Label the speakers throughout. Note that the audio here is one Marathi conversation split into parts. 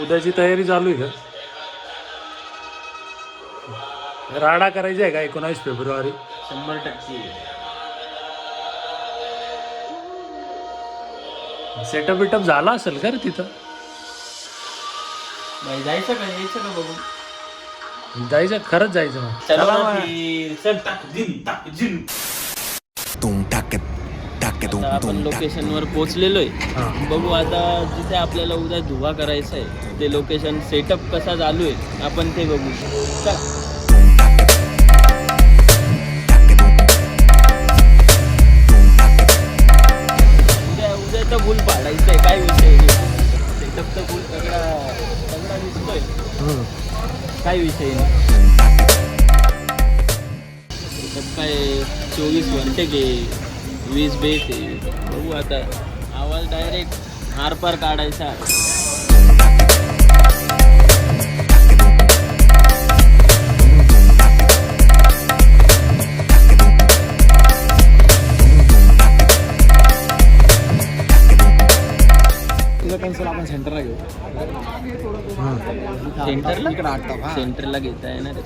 Speaker 1: उद्याची तयारी चालू आहे. का राडा करायची आहे का एकोणावीस फेब्रुवारी?
Speaker 2: शंभर टक्के.
Speaker 1: सेटअप बिटअप झाला असेल का रे तिथं?
Speaker 2: जायचं का? यायचं का बघू?
Speaker 1: जायचं खरंच जायचं मग.
Speaker 2: चला आता आपण
Speaker 3: tum takke.
Speaker 2: लोकेशन वर पोहोचलेलो आहे बघू आता जिथे आपल्याला उद्या धुवा करायचा आहे ते लोकेशन सेटअप कसा चालू आहे आपण ते बघू. चल. उद्या उद्या तर फुल पाडायचं आहे काय विषय सेटअप तर फुल सगळा सगळा दिसतोय. काय विषय सेटअप काय चोवीस घंटे घे. वीस बेस आहे बघू आता. आवाज डायरेक्ट आरपार काढायचा.
Speaker 4: कॅन्सल आपण सेंटरला घेऊ.
Speaker 2: सेंटरला
Speaker 4: इकडे आठ टॉप हा
Speaker 2: सेंटरला घेता येणार.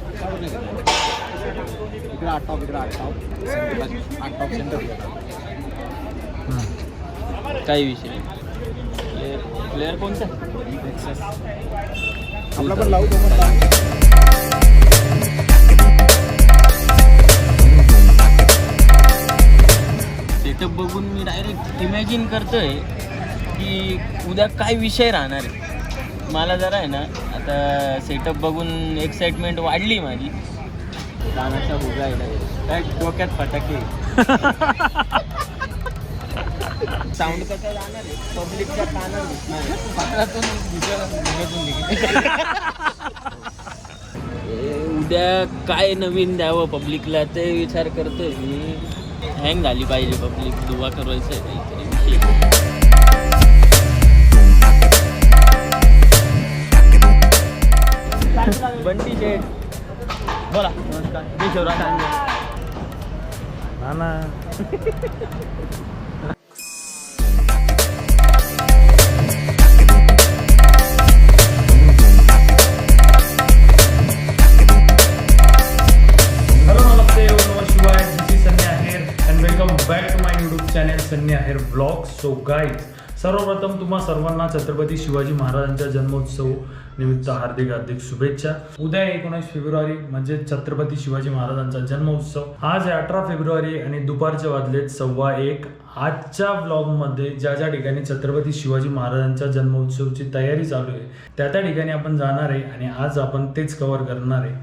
Speaker 4: इकडे आठ टॉप इकडे आठ टॉप सेंटरला आठ टॉप सेंटर
Speaker 2: काही विषय नाही. प्लेअर कोणता?
Speaker 4: आपला पण लावू दोन
Speaker 2: सेटअप बघून मी डायरेक्ट इमॅजिन करतोय की उद्या काय विषय राहणार आहे. मला जरा आहे ना आता सेटअप बघून एक्साइटमेंट वाढली माझी. कानाचा भुगा आहे. काय डोक्यात फटाके. साऊंड कसं जाणार आहे पब्लिकच्या कानात घुसणार आहे उद्या काय नवीन द्यावं पब्लिकला ते विचार करतोय मी हँग झाली पाहिजे पब्लिक दुवा करायचं आहे काहीतरी विषय बंटी शेठ बोला नमस्कार मी शिवराज सांगे
Speaker 1: ना सन्या आहेर ब्लॉग सो गाईज सर्वप्रथम तुम्हा सर्वांना छत्रपती शिवाजी महाराजांच्या जन्मोत्सव निमित्त हार्दिक हार्दिक शुभेच्छा. उद्या एकोणीस फेब्रुवारी म्हणजे छत्रपती शिवाजी महाराजांचा जन्मोत्सव. आज अठरा फेब्रुवारी आणि दुपारचे वाजलेत सव्वा एक. आजच्या ब्लॉगमध्ये ज्या ज्या ठिकाणी छत्रपती शिवाजी महाराजांच्या जन्मोत्सवची तयारी चालू आहे त्या त्या ठिकाणी आपण जाणार आहे आणि आज आपण तेच कव्हर करणार आहे.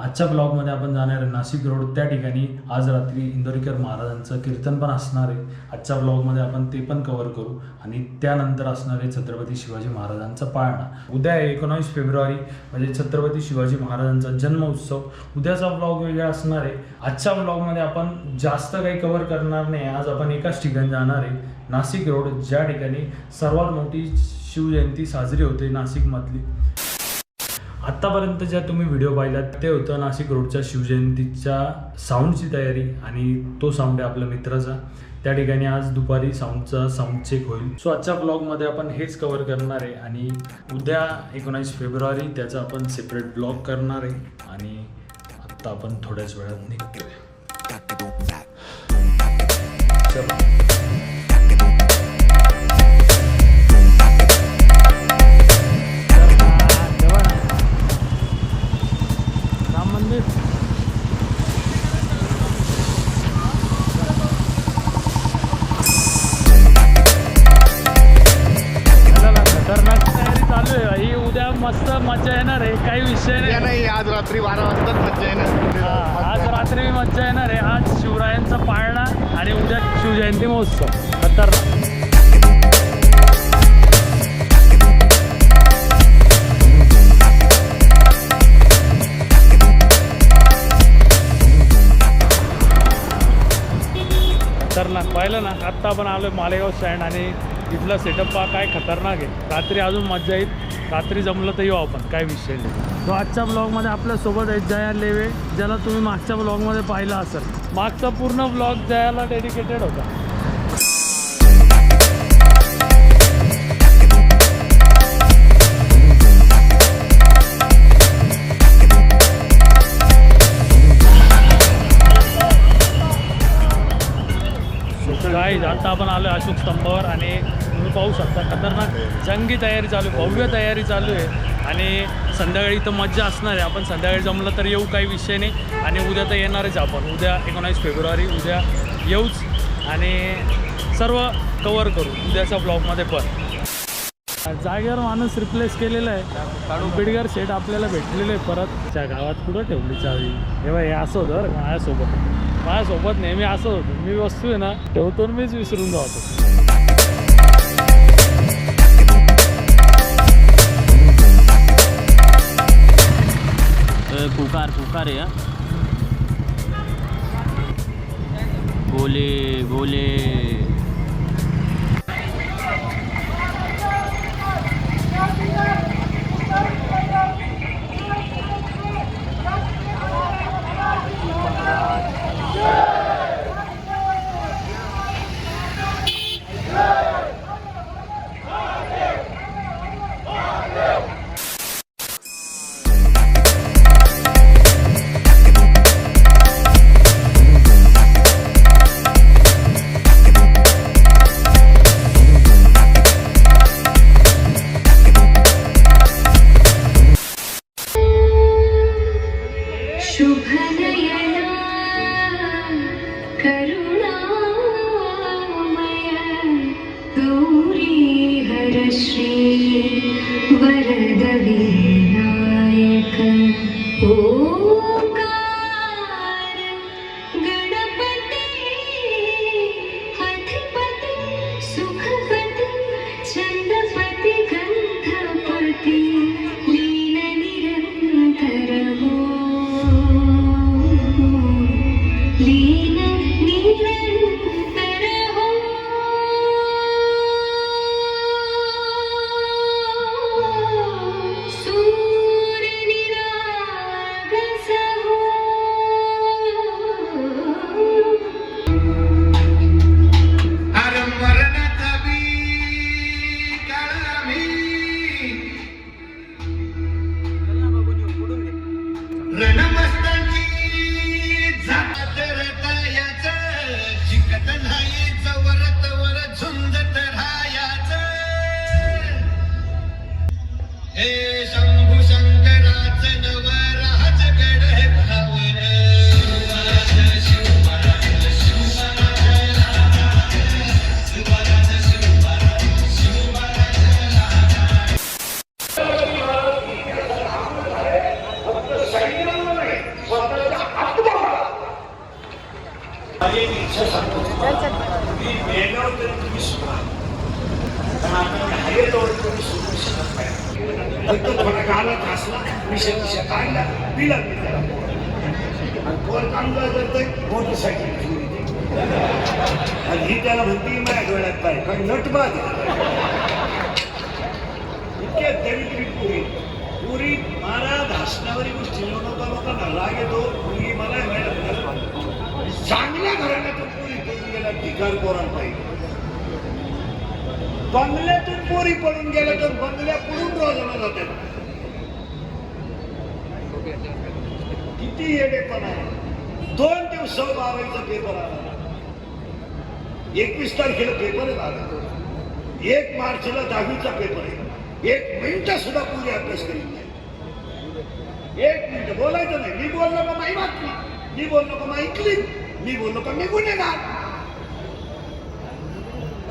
Speaker 1: आजच्या ब्लॉगमध्ये आपण जाणार आहे नाशिक रोड. त्या ठिकाणी आज रात्री इंदोरीकर महाराजांचं कीर्तन पण असणार आहे. आजच्या ब्लॉगमध्ये आपण ते पण कव्हर करू आणि त्यानंतर असणार आहे छत्रपती शिवाजी महाराजांचा पाळणा. उद्या आहे एकोणावीस फेब्रुवारी म्हणजे छत्रपती शिवाजी महाराजांचा जन्मोत्सव. उद्याचा ब्लॉग वेगळा असणार आहे. आजच्या ब्लॉगमध्ये आपण जास्त काही कव्हर करणार नाही. आज आपण एकाच ठिकाणी जाणार आहे. नाशिक रोड ज्या ठिकाणी सर्वात मोठी शिवजयंती साजरी होते नाशिकमधली. आत्तापर्यंत ज्या तुम्ही व्हिडिओ पाहिलात ते होतं नाशिक रोडच्या शिवजयंतीच्या साऊंडची तयारी आणि तो साऊंड आहे आपल्या मित्राचा. त्या ठिकाणी आज दुपारी साऊंडचा साऊंड चेक होईल. सो आजच्या ब्लॉगमध्ये आपण हेच कव्हर करणार आहे आणि उद्या एकोणावीस फेब्रुवारी त्याचा आपण सेपरेट ब्लॉग करणार आहे आणि आत्ता आपण थोड्याच वेळात निघतोय. मस्त मजा येणार आहे काही विषय नाही.
Speaker 5: आज रात्री बारा वाजताच मज्जा येणार.
Speaker 1: आज रात्री मज्जा येणार आहे. आज शिवरायांचा पाळणा आणि उद्या शिवजयंती महोत्सव. खतरनाक. खतरनाक. पाहिलं ना आत्ता आपण आलो मालेगाव स्टँड आणि इथला सेटअप हा काय खतरनाक आहे. रात्री अजून मजा येईल. रात्री जमलं तर येऊ आपण काय विषय नाही. तो आजच्या ब्लॉगमध्ये आपल्यासोबत आहे जया लेवे ज्याला तुम्ही मागच्या ब्लॉगमध्ये पाहिला असेल. मागचा पूर्ण ब्लॉग जयाला डेडिकेटेड होता. आता आपण आलो अशोक स्तंभावर आणि तुम्ही पाहू शकता. खतरनाक जंगी तयारी चालू आहे भव्य तयारी चालू आहे. आणि संध्याकाळी तर मज्जा असणार आहे. आपण संध्याकाळी जमलं तर येऊ काही विषय नाही. आणि उद्या तर येणारच आपण. उद्या एकोणावीस फेब्रुवारी उद्या येऊच. आणि सर्व कवर करू. उद्याच्या ब्लॉगमध्ये पण. जागेवर माणूस रिप्लेस केलेला आहे. बिडगर शेट आपल्याला भेटलेलं आहे परत. त्या गावात कुठं ठेवली चावी? हे बाई हे असं होतं बरं माझ्यासोबत. माझ्यासोबत नेहमी असं होतं. मी वस्तू आहे ना ठेवतो मीच विसरून जातो.
Speaker 2: पुकार पुकार आहे
Speaker 5: भोले भोले please.
Speaker 6: फक्त थोडा गावात घासला विषय विषय काढला दिला मी त्याला आणि कोण कामगार करतोय मोटरसायकल घेऊन आणि ही त्याला म्हणते माझ्या डोळ्यात पाय कारण नटबाज इतक्या दरिद्री पुरी पुरी मला भाषणावरी गोष्टी नका लोकांना राग येतो मुलगी मला चांगल्या घराण्यातून पुरी पळून गेला धिकार पोरांना पाहिजे. बंगल्यातून पोरी पडून गेल्या तर बंगल्या पडून रोजाना जातात? किती येडेपणा आहे. दोन दिवस बारावीचा पेपर आला एकवीस तारखेला पेपर आला एक मार्चला दहावीचा पेपर आहे. एक मिनिट सुद्धा पुरी अभ्यास करीत नाही. एक मिनिट बोलायचं नाही. मी बोललो का माही बातमी? मी बोललो का माही क्लिप? मी बोललो का मी गुन्हेगार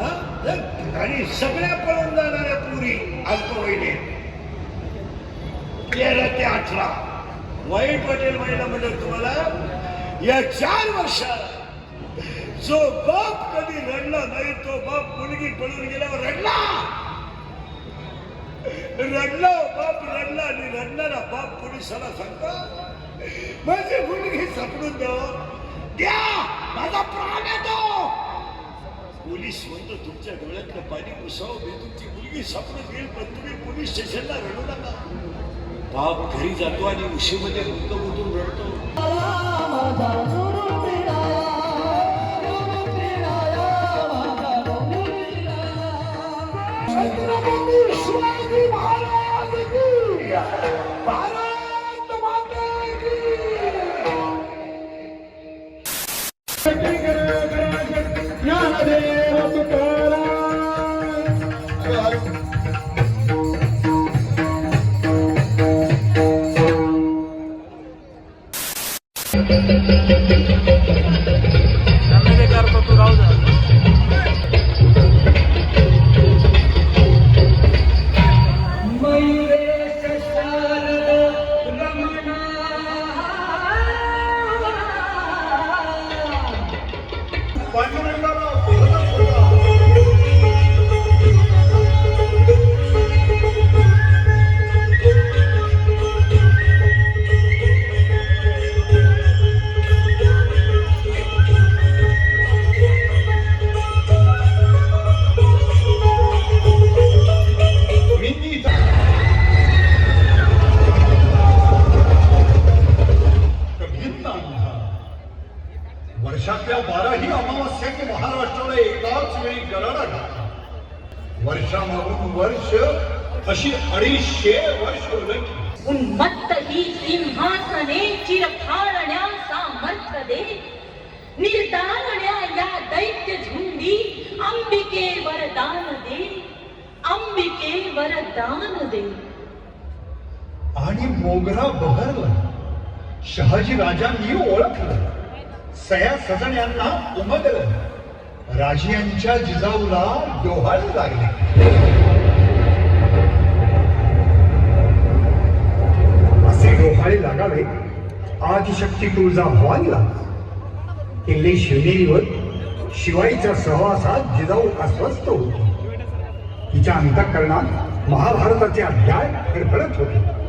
Speaker 6: हा? तर- आणि सगळ्या पळून जाणाऱ्या पुरी अल्पवयीने तेरा ते अठरा. वाईट पटेल महिला म्हणलं तुम्हाला या चार वर्षात जो बाप कधी रडला नाही तो बाप मुलगी पळून गेल्यावर रडला. रडला बाप रडला आणि रडणारा बाप पोलिसाला सांगतो माझी मुलगी सापडून द्या माझा प्राण येतो पोलीस म्हणतो तुमच्या डोळ्यातलं पाणी पुसावं मी तुमची मुलगी सापडत घेईल पण तुम्ही पोलीस स्टेशनला रडू नका. बाप घरी जातो आणि उशीमध्ये मुक्त
Speaker 7: अंबिके वरदान दे.
Speaker 8: आणि मोगरा बहरला. शहाजी राजांनी ओळखलं. सया सजण्यांना उमगलं. राजियांच्या जिजाऊला डोहाळ लागले. असे डोहाळे लागावे. आदिशक्ती तुळजा भवानीला. किल्ले शिवनेरीवर शिवाईच्या सहवासात जिजाऊ अस्वस्थ होतो. तिच्या अंतःकरणात महाभारताचे अध्याय फडफडत होते.